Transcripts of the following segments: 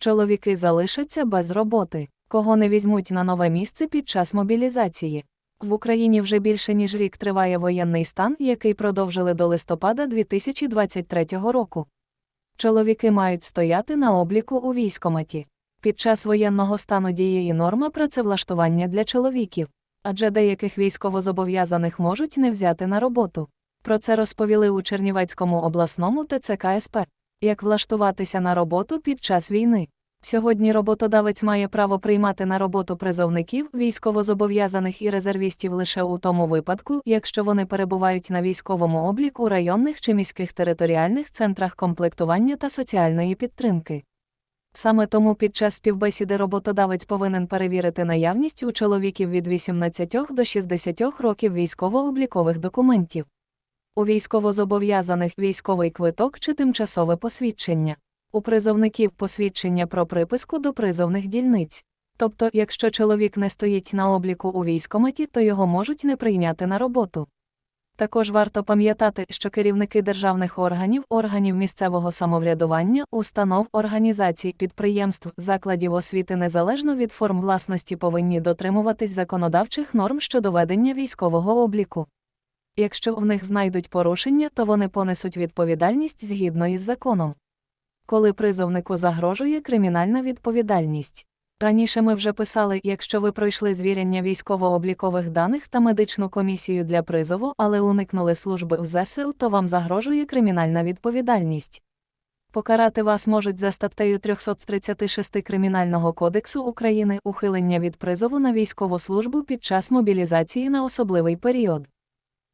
Чоловіки залишаться без роботи, кого не візьмуть на нове місце під час мобілізації. В Україні вже більше ніж рік триває воєнний стан, який продовжили до листопада 2023 року. Чоловіки мають стояти на обліку у військоматі. Під час воєнного стану діє і норма працевлаштування для чоловіків, адже деяких військовозобов'язаних можуть не взяти на роботу. Про це розповіли у Чернівецькому обласному ТЦК СП. Як влаштуватися на роботу під час війни? Сьогодні роботодавець має право приймати на роботу призовників, військовозобов'язаних і резервістів лише у тому випадку, якщо вони перебувають на військовому обліку районних чи міських територіальних центрах комплектування та соціальної підтримки. Саме тому під час співбесіди роботодавець повинен перевірити наявність у чоловіків від 18 до 60 років військово-облікових документів. У військовозобов'язаних військовий квиток чи тимчасове посвідчення. У призовників посвідчення про приписку до призовних дільниць. Тобто, якщо чоловік не стоїть на обліку у військоматі, то його можуть не прийняти на роботу. Також варто пам'ятати, що керівники державних органів, органів місцевого самоврядування, установ, організацій, підприємств, закладів освіти незалежно від форм власності повинні дотримуватись законодавчих норм щодо ведення військового обліку. Якщо в них знайдуть порушення, то вони понесуть відповідальність згідно із законом. Коли призовнику загрожує кримінальна відповідальність. Раніше ми вже писали, якщо ви пройшли звіряння військово-облікових даних та медичну комісію для призову, але уникнули служби в ЗСУ, то вам загрожує кримінальна відповідальність. Покарати вас можуть за статтею 336 Кримінального кодексу України ухилення від призову на військову службу під час мобілізації на особливий період.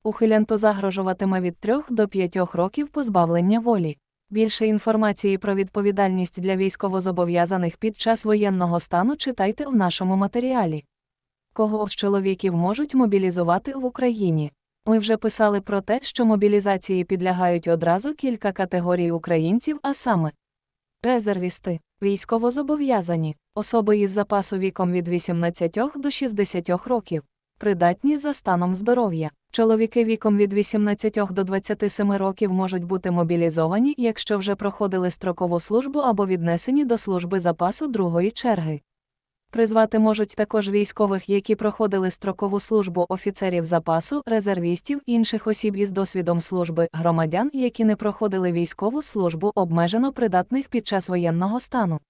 Ухилянту загрожуватиме від 3 до 5 років позбавлення волі. Більше інформації про відповідальність для військовозобов'язаних під час воєнного стану читайте в нашому матеріалі. Кого з чоловіків можуть мобілізувати в Україні? Ми вже писали про те, що мобілізації підлягають одразу кілька категорій українців, а саме резервісти, військовозобов'язані, особи із запасу віком від 18 до 60 років, придатні за станом здоров'я. Чоловіки віком від 18 до 27 років можуть бути мобілізовані, якщо вже проходили строкову службу або віднесені до служби запасу другої черги. Призвати можуть також військових, які проходили строкову службу офіцерів запасу, резервістів, інших осіб із досвідом служби, громадян, які не проходили військову службу обмежено придатних під час воєнного стану.